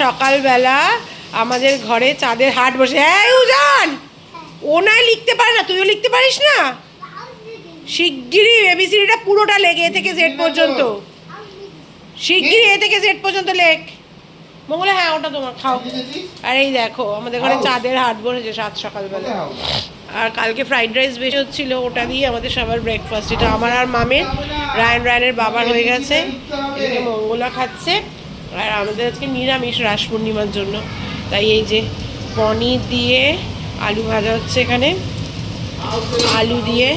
সকালবেলা আমাদের ঘরে চাঁদের হাট বসে। এই উজান! ও নয় লিখতে পারে না তুইও লিখতে পারিস না? শিগগিরই এবিসিডিটা পুরোটা লেগে এ থেকে জেড পর্যন্ত। শিগগিরই এ থেকে জেড পর্যন্ত লেখ। মঙ্গলে হ্যাঁ ওটা তোমার খাও। আর এই দেখো আমাদের ঘরে চাঁদের হাট বসেছে সাত সকালবেলা। আর কালকে ফ্রাইড রাইস বেশি হচ্ছিল ওটা দিয়ে আমাদের সবার ব্রেকফাস্ট এটা আমার আর মামের। রায়ন রায়নের বাবার হয়ে গেছে। মঙ্গলা খাচ্ছে। আর আমাদের আজকে নিরামিষ রাস পূর্ণিমার জন্য। তাই এই যে পনির দিয়ে আলু ভাজা হচ্ছে এখানে। আলু দিয়ে,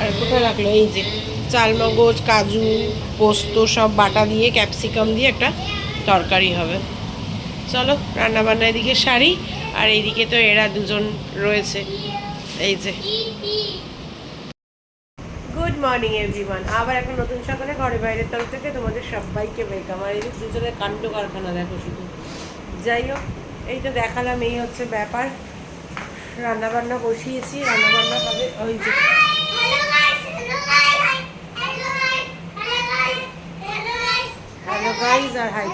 আর কোথায় রাখল? এই যে চালমগজ কাজু, পোস্ত সব বাটা দিয়ে, ক্যাপসিকাম দিয়ে একটা তরকারি হবে। চলো, রান্নাবান্না এদিকে সারি, আর এইদিকে তো এরা দুজন রয়েছে। এই যে মর্নিং এভরিওয়ান আবার একটা নতুন সকালে ঘরে বাইরের তরফ থেকে তোমাদের সবাইকে ওয়েলকাম আর এই যে দুজনের কাণ্ড কারখানা দেখো শুধু। যাই হোক, এই তো দেখালাম, এই হচ্ছে ব্যাপার। রান্না বান্না বসিয়েছি রান্না বান্না হবে ওই যে। হ্যালো আর হাই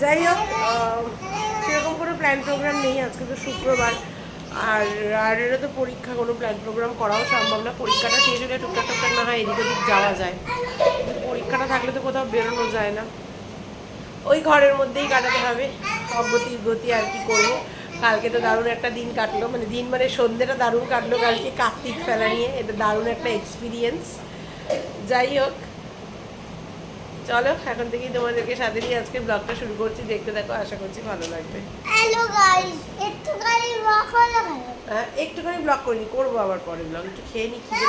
যাই হোক সেরকম কোনো প্ল্যান প্রোগ্রাম নেই। আজকে তো শুক্রবার। আর আর এটা তো পরীক্ষা, কোনো প্ল্যান প্রোগ্রাম করাও সম্ভব না। পরীক্ষাটা শেষ হলে টুকটাক টুকটাক না হয় এদিক ওদিক যাওয়া যায়। পরীক্ষাটা থাকলে তো কোথাও বেরোনো যায় না। ওই ঘরের মধ্যেই কাটাতে হবে। অগতি গতি আর কি করব। কালকে তো দারুণ একটা দিন কাটলো। মানে দিন মানে সন্ধ্যেটা দারুণ কাটলো। কালকে কার্তিক ফেলা নিয়ে। এটা দারুণ একটা এক্সপিরিয়েন্স যাই হোক চলো এখন থেকেই তোমাদেরকে সাথে নিয়ে আজকে ব্লগটা শুরু করছি। দেখতে দেখো আশা করছি ভালো লাগবে। হ্যালো গাইস একটুখানি রক হলো হ্যাঁ একটুখানি ব্লগ করিনি করব আবার পরে ব্লগ একটু খেয়ে নি খিদে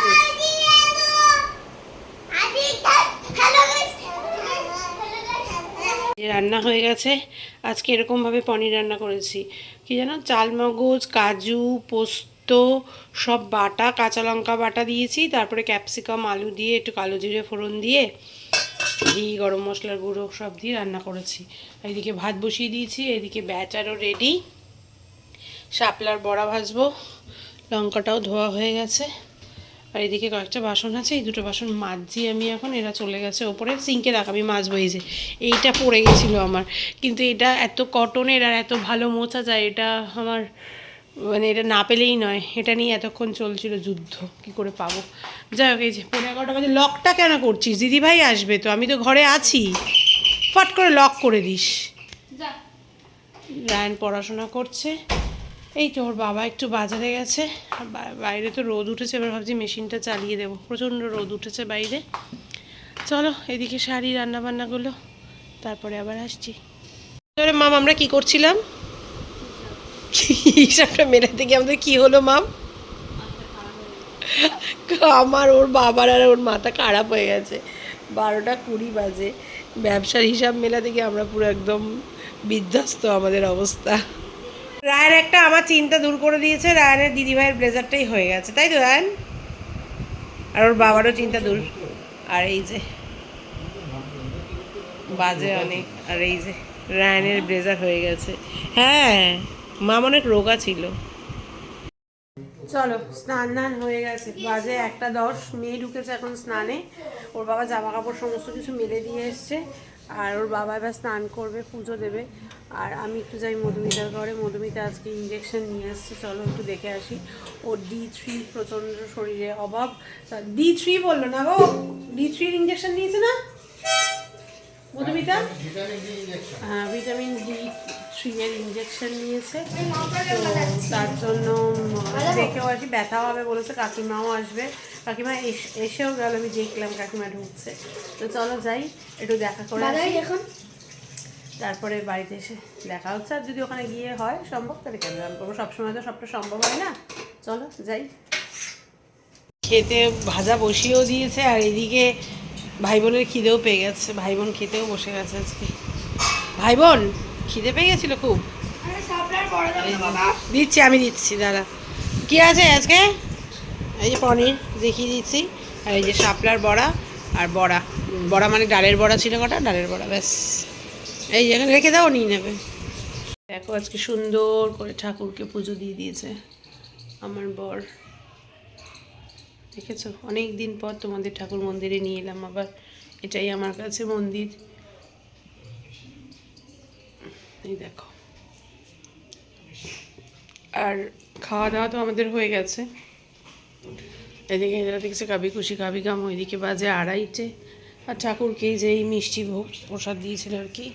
রান্না হয়ে গেছে। আজকে এরকমভাবে পনির রান্না করেছি। কি জানো? চালমগজ কাজু পোস্ত তো সব বাটা কাঁচা লঙ্কা বাটা দিয়েছি তারপরে ক্যাপসিকাম আলু দিয়ে একটু কালো জিরে ফোড়ন দিয়ে ঘি, গরম মশলার গুঁড়ো সব দিয়ে রান্না করেছি। এইদিকে ভাত বসিয়ে দিয়েছি, এদিকে ব্যাটারও রেডি শাপলার বড়া ভাজবো, লঙ্কাটাও ধোয়া হয়ে গেছে। আর এদিকে কয়েকটা বাসন আছে, এই দুটো বাসন মাজছি আমি এখন, এরা চলে গেছে ওপরে। সিঙ্কে রাখ আমি মাজবো এই যে, এইটা পড়ে গেছিল আমার। কিন্তু এটা এত কটনের আর এত ভালো মোছা যায় এটা আমার মানে এটা না পেলেই নয় এটা নিয়ে এতক্ষণ চলছিল যুদ্ধ কি করে পাবো? যাই হোক এই যে পনেরো এগারোটা বাজে লকটা কেন করছিস? দিদিভাই আসবে তো আমি তো ঘরে আছি। ফট করে লক করে দিস। রায়ন পড়াশোনা করছে। এই তো ওর বাবা একটু বাজারে গেছে। আর বাইরে তো রোদ উঠেছে এবার ভাবছি মেশিনটা চালিয়ে দেবো। প্রচণ্ড রোদ উঠেছে বাইরে। চলো এদিকে শাড়ি রান্না বান্নাগুলো তারপরে আবার আসছি। মাম আমরা কি করছিলাম? হিসাবটা মেলাতে গিয়ে আমাদের কি হলো, মাম? আমার ওর বাবার আর ওর মাথা খারাপ হয়ে গেছে। বারোটা কুড়ি বাজে। ব্যবসার হিসাব মেলাতে গিয়ে আমরা পুরো একদম বিধ্বস্ত আমাদের অবস্থা। রায়ের একটা আমার চিন্তা দূর করে দিয়েছে রায়নের দিদিভাইয়ের ব্লেজারটাই হয়ে গেছে। তাই তো রায়ন আর ওর বাবারও চিন্তা দূর। আর এই যে, বাজে অনেক। আর এই যে রায়নের ব্লেজার হয়ে গেছে। হ্যাঁ। মাম অনেক রোগা ছিল। চলো স্নান ধান হয়ে গেছে। বাজে একটা দশ মেয়ে ঢুকেছে এখন স্নানে। ওর বাবা জামা কাপড় সমস্ত কিছু মেলে দিয়ে এসছে। আর ওর বাবা এবার স্নান করবে পুজো দেবে। আর আমি একটু যাই মধুমিতার ঘরে। মধুমিতা আজকে ইঞ্জেকশন নিয়ে এসছে। চলো একটু দেখে আসি। ওর ডি থ্রি প্রচণ্ড শরীরে অভাব। ডি থ্রি বলল না গো? ডি থ্রির ইঞ্জেকশন নিয়েছে না? মধুমিতা? হ্যাঁ ভিটামিন ডি এর ইঞ্জেকশন নিয়েছে। তো তার জন্য দেখেও আসি ব্যথাও হবে বলেছে কাকিমাও আসবে। কাকিমা এস- এসেও গেল আমি দেখলাম কাকিমা ঢুকছে। তো চলো যাই একটু দেখা করে এখন। তারপরে বাড়িতে এসে দেখা হচ্ছে আর যদি ওখানে গিয়ে হয় সম্ভব তাহলে কেন রান করব সবসময় তো সবটা সম্ভব হয় না। চলো যাই। খেতে ভাজা বসিয়েও দিয়েছে আর এদিকে ভাই বোনের খিদেও পেয়ে গেছে। ভাই বোন খেতেও বসে গেছে আজকে। ভাই বোন! খিদে পেয়ে গেছিল খুব। দিচ্ছি আমি দিচ্ছি দাদা কি আছে আজকে? এই যে পনির দেখিয়ে দিচ্ছি। আর এই যে শাপলার বড়া আর বড়া। বড়া মানে ডালের বড়া ছিল কটা? ডালের বড়া ব্যাস। এই যে রেখে দাও নিয়ে নেবে। দেখো আজকে সুন্দর করে ঠাকুরকে পুজো দিয়ে দিয়েছে আমার বর। দেখেছ? অনেক দিন পর তোমাদের ঠাকুর মন্দিরে নিয়ে এলাম আবার এটাই আমার কাছে মন্দির। এই দেখো। আর খাওয়া দাওয়া তো আমাদের হয়ে গেছে। এদিকে এরা দেখছে কাবি খুশি, কাবি গাম ওইদিকে বাজে আড়াইটে। আর ঠাকুরকে যে এই মিষ্টি ভোগ, প্রসাদ দিয়েছিল আর কি।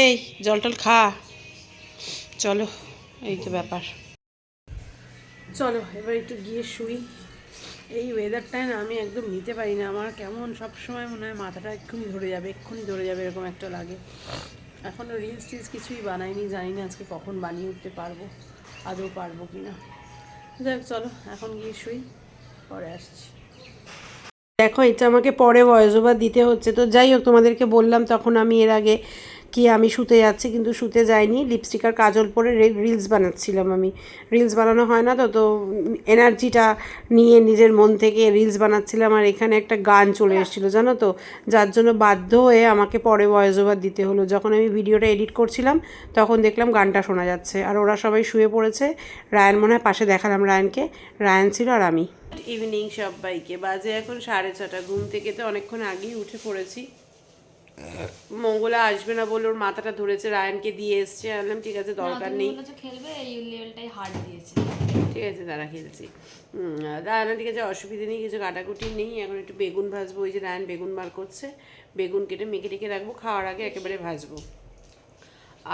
এই জল টল খা। চলো, এই তো ব্যাপার। চলো, এবার একটু গিয়ে শুই। এই ওয়েদারটাই না আমি একদম নিতে পারি না। আমার কেমন সব সময় মনে হয় মাথাটা এক্ষুনি ধরে যাবে, এক্ষুনি ধরে যাবে এরকম একটা লাগে। এখনও রিলস টিলস কিছুই বানাইনি, জানি না আজকে কখন বানিয়ে উঠতে পারব, আদৌ পারব কি না যাই চলো, এখন গিয়ে শুই, পরে আসছি। দেখো, এটা আমাকে পরে ভয়েস ওভার দিতে হচ্ছে। তো যাই হোক, তোমাদেরকে বললাম, তখন আমি এর আগে কি আমি শুতে যাচ্ছি, কিন্তু শুতে যাইনি। লিপস্টিক আর কাজল পরে রিলস বানাচ্ছিলাম আমি। রিলস বানানো হয় না তো তো এনার্জিটা নিয়ে নিজের মন থেকে রিলস বানাচ্ছিলাম। আর এখানে একটা গান চলে এসেছিল, জানো তো? যার জন্য বাধ্য হয়ে আমাকে পরে ভয়েস ওভার দিতে হলো। যখন আমি ভিডিওটা এডিট করছিলাম, তখন দেখলাম গানটা শোনা যাচ্ছে। আর ওরা সবাই শুয়ে পড়েছে। রায়ান মনে হয় পাশে দেখালাম রায়ানকে। রায়ান ছিল আর আমি। ইভিনিং সবাইকে। বাজে এখন সাড়ে ছটা। ঘুম থেকে তো অনেকক্ষণ আগেই উঠে পড়েছি। মঙ্গলা আসবে না বলে ওর মাথাটা ধরেছে রায়ানকে দিয়ে এসছে। আনলাম ঠিক আছে দরকার নেই। বলেছ খেলবে এই লেভেলটাই হার্ড দিয়েছে। ঠিক আছে তারা খেলছি। রায়না ঠিক আছে অসুবিধা নেই কিছু কাটাকুটি নেই। এখন একটু বেগুন ভাজবো ওই যে রায়ন বেগুন বার করছে। বেগুন কেটে মেখে টেকে রাখব খাওয়ার আগে একেবারে ভাজবো।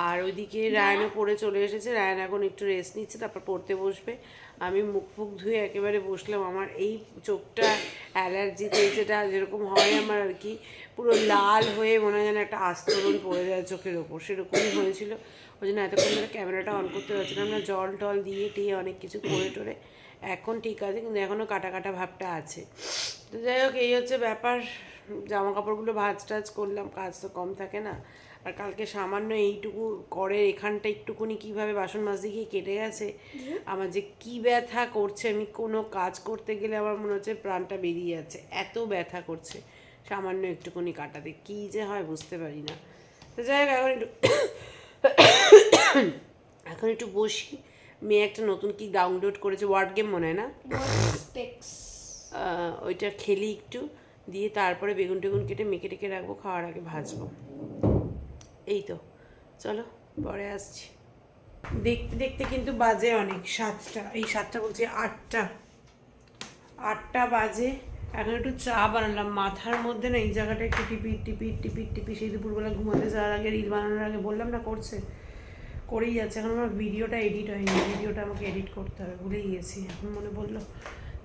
আর ওইদিকে রায়না পড়ে চলে এসেছে। রায়ন এখন একটু রেস্ট নিচ্ছে তারপর পড়তে বসবে। আমি মুখ ফুক ধুয়ে একেবারে বসলাম। আমার এই চোখটা অ্যালার্জিতে যেটা যেরকম হয় আমার আর কি পুরো লাল হয়ে মনে হয় যেন একটা আস্তরণ পড়ে যায় চোখের ওপর। সেরকমই হয়েছিল। ওই জন্য এতক্ষণ ধরে ক্যামেরাটা অন করতে পারছিলাম না। জল টল দিয়ে টিয়ে অনেক কিছু করে টোরে। এখন ঠিক আছে কিন্তু এখনও কাটা কাটা ভাবটা আছে। তো যাই হোক এই হচ্ছে ব্যাপার। জামা কাপড়গুলো ভাজ টাজ করলাম কাজ তো কম থাকে না। আর কালকে সামান্য এইটুকু করে এখানটা একটুকুনি কীভাবে বাসন মাজতে গিয়ে কেটে গেছে আমার যে কি ব্যথা করছে আমি কোনো কাজ করতে গেলে আমার মনে হচ্ছে প্রাণটা বেরিয়ে যাচ্ছে এত ব্যথা করছে। সামান্য একটুকুনি কাটাতে কী যে হয় বুঝতে পারি না। তো যাই হোক এখন একটু এখন একটু বসি। মেয়ে একটা নতুন কি ডাউনলোড করেছে ওয়ার্ড গেম মনে হয় না? ওইটা খেলি একটু দিয়ে তারপরে বেগুন টেগুন কেটে মেখে টেকে রাখব খাওয়ার আগে ভাজবো। এই তো চলো, পরে আসছি। দেখতে দেখতে কিন্তু বাজে অনেক, সাতটা, এই সাতটা বলছি আটটা। আটটা বাজে, এখন একটু চা বানালাম। মাথার মধ্যে না এই জায়গাটা একটু টিপি টিপি টিপি টিপি সেই দুপুরবেলা ঘুমাতে যাওয়ার আগে রিল বানানোর আগে বললাম না, করছে। করেই যাচ্ছে, এখন আমার ভিডিওটা এডিট হয়নি, ভিডিওটা আমাকে এডিট করতে হবে, ভুলেই গেছি, এখন মনে বলল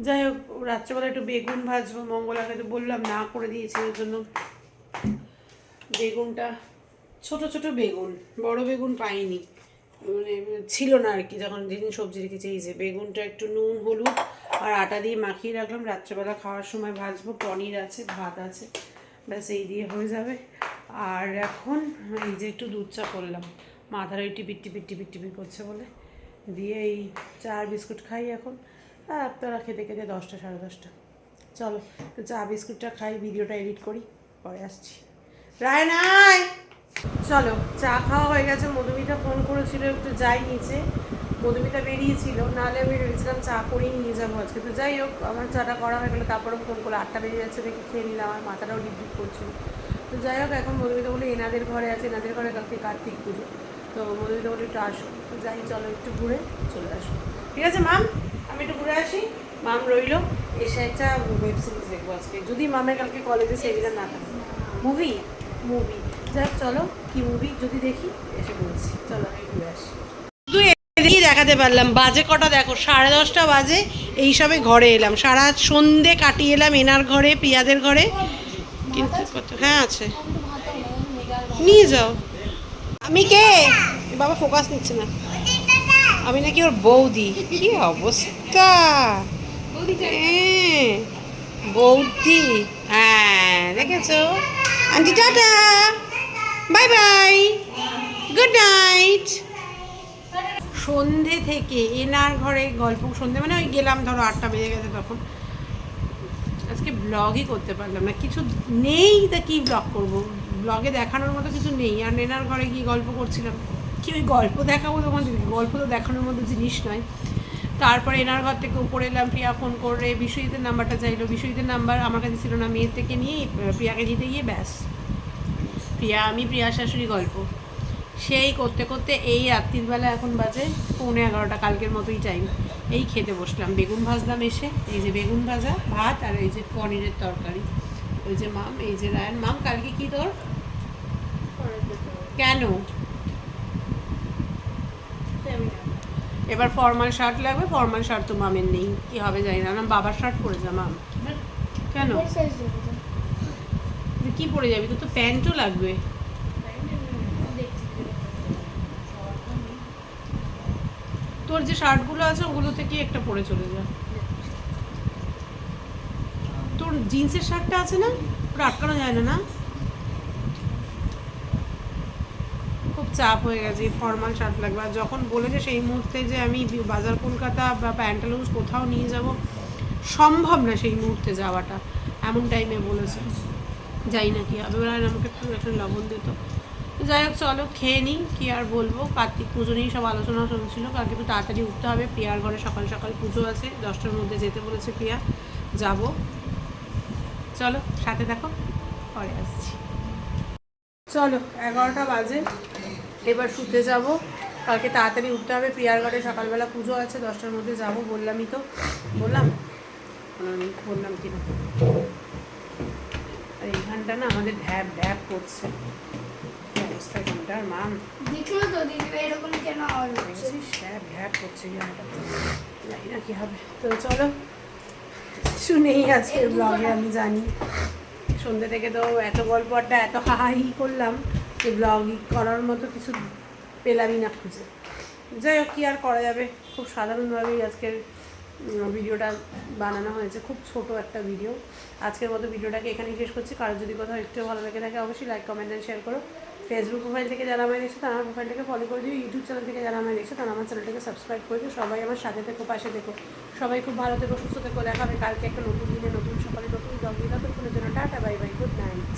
যাই হোক, রাত্রেবেলা একটু বেগুন ভাজবো মঙ্গলাকে তো বললাম না করে দিয়েছি, ওর জন্য বেগুনটা ছোট ছোট বেগুন, বড় বেগুন পাইনি। মানে ছিল না আর কি, যখন যেদিন সবজি রেখেছি, এই যে বেগুনটা একটু নুন, হলুদ আর আটা দিয়ে মাখিয়ে রাখলাম। রাত্রেবেলা খাওয়ার সময় ভাজবো, পনির আছে, ভাত আছে, ব্যাস এই দিয়ে হয়ে যাবে। আর এখন এই যে একটু দুধ চা করলাম। মাথার ওই টিপির টিপির টিপির টিপির করছে বলে। দিয়ে এই চা আর বিস্কুট খাই এখন। আর আপনারা খেতে খেতে দশটা, সাড়ে দশটা। চলো চা, বিস্কুটটা খাই, ভিডিওটা এডিট করি, পরে আসছি। রায় নাই চলো, চা খাওয়া হয়ে গেছে, মধুমিতা ফোন করেছিল একটু যাই নিচে। মধুমিতা বেরিয়েছিল, নাহলে আমি ভেবেছিলাম চা করেই নিয়ে যাব আজকে। তো যাই হোক, আমার চাটা করা হয়ে গেলো, তারপরেও ফোন করল, আটটা বেজে যাচ্ছে, দেখে খেয়ে নিলাম আমার মাথাটাও ডিপ করছিল। তো যাই হোক, এখন মধুমিতা বলে এনাদের ঘরে আছে, এনাদের ঘরে কালকে কার্তিক পুজো। তো মধুমিতা বলে একটু আসো। তো যাই, চলো একটু ঘুরে চলে আসো। ঠিক আছে মাম আমি একটু ঘুরে আসি। মাম রইল, এসে একটা ওয়েব সিরিজ দেখব আজকে। যদি মামের কালকে কলেজে সেমিনার না থাকে। মুভি মুভি যাই হোক চলো কি মুভি যদি দেখি এসে বলছি। চলো আমি ঘুরে আসি। দেখাতে পারলাম। বাজে কটা দেখো? সাড়ে দশটা বাজে। এই সবে ঘরে এলাম। সারা সন্ধে কাটিয়ে এলাম এনার ঘরে পিয়াদের ঘরে। কিন্তু কত হ্যাঁ আছে। নিয়ে যাও। আমি কে? বাবা ফোকাস নিচ্ছে না। আমি নাকি ওর বৌদি। কি অবস্থা? হ্যাঁ, বৌদি। হ্যাঁ দেখেছ? Aunty tata. Bye bye good night সন্ধে থেকে এনার ঘরে গল্প, সন্ধে মানে ওই গেলাম ধরো আটটা বেজে গেছে তখন। আজকে ব্লগই করতে পারলাম না, কিছু নেই তা কি ব্লগ করব? ব্লগে দেখানোর মতো কিছু নেই, আর এনার ঘরে গিয়ে গল্প করছিলাম। কি ওই গল্প দেখাবো তোমাদের? গল্প তো দেখানোর মতো জিনিস নয়। তারপরে এনার ঘর থেকে উপরে এলাম, প্রিয়া ফোন করে, বিশ্বজিতের নাম্বারটা চাইলো। বিশ্বজিতের নাম্বার আমার কাছে ছিল না, মেয়ের থেকে নিয়ে প্রিয়াকে দিতে গিয়ে ব্যাস। প্রিয়া, আমি প্রিয়া শাশুড়ি গল্প। সেই করতে করতে এই রাত্রিবেলা এখন বাজে পৌনে এগারোটা, কালকের মতোই টাইম এই খেতে বসলাম। বেগুন ভাজলাম এসে। এই যে বেগুন ভাজা, ভাত আর এই যে পনিরের তরকারি। ওই যে মাম, এই যে রায়ন। মাম, কালকে কি তোর? কেন? এবার ফর্মাল শার্ট লাগবে। ফর্মাল শার্ট তো মামের নেই। কি হবে জানি না। বাবার শার্ট পরে যা, মাম। কেন। তুই কি পরে যাবি? তোর তো প্যান্টও লাগবে। তোর যে শার্টগুলো আছে, ওগুলো থেকে একটা পরে চলে যা। তোর জিন্সের শার্টটা আছে না? ওটা আটকানো যায় না না? খুব চাপ হয়ে গেছে ফর্মাল শার্ট লাগবে। আর যখন বলেছে সেই মুহূর্তে যে আমি বাজার কলকাতা বা প্যান্টালুন্স কোথাও নিয়ে যাব, সম্ভব না সেই মুহূর্তে যাওয়াটা, এমন টাইমে বলেছে। যাই না কি হবে। ওরা আমাকে একটু একটা লবণ দিত। যাই হোক, চলো খেয়ে নিই, কি আর বলব? কার্তিক পুজো নিয়েই সব আলোচনা চলছিল কালকে একটু তাড়াতাড়ি উঠতে হবে। প্রিয়ার ঘরে সকাল সকাল পুজো আছে। দশটার মধ্যে যেতে বলেছে প্রিয়া। যাব। চলো, সাথে দেখো পরে আসছি। চলো, এগারোটা বাজে। এবার শুতে যাব। কালকে তাড়াতাড়ি উঠতে হবে। প্রিয়ার ঘরে সকালবেলা পুজো আছে। দশটার মধ্যে যাব। বললামই তো। বললাম? বললাম কি না? আর এইখানটা না আমাদের ঢ্যাপ ঢ্যাপ করছে। কি অবস্থা এখানটার মান। দেখল তো দিদি এরকম কেন আওয়াজ হচ্ছে ঢ্যাপ ঢ্যাপ করছে জানি না কি হবে। তো চলো শুনেই আজকের ব্লগে আমি জানি। সন্ধ্যে থেকে তো এত গল্প আড্ডা এত হাহাহি করলাম যে ব্লগ করার মতো কিছু পেলামই না খুঁজে। যাই হোক কী আর করা যাবে? খুব সাধারণভাবেই আজকের ভিডিওটা বানানো হয়েছে। খুব ছোট একটা ভিডিও। আজকের মতো ভিডিওটাকে এখানেই শেষ করছি। কারও যদি কোথাও একটু ভালো লেগে থাকে, অবশ্যই লাইক কমেন্ট অ্যান্ড শেয়ার করো। ফেসবুক প্রোফাইল থেকে যারা আমায় দেখছ, তারা আমার প্রোফাইলটাকে ফলো করে দিও। ইউটিউব চ্যানেল থেকে যারা আমায় দেখছ, তারা আমার চ্যানেলটাকে সাবস্ক্রাইব করে দিও। সবাই আমার সাথে থেকো, পাশে থেকো। সবাই খুব ভালো থেকো, সুস্থ থেকো। দেখা হবে কালকে একটা নতুন দিনে, নতুন সকালে নতুন ব্লগ দিই ততক্ষণের জন্য tata bye bye good night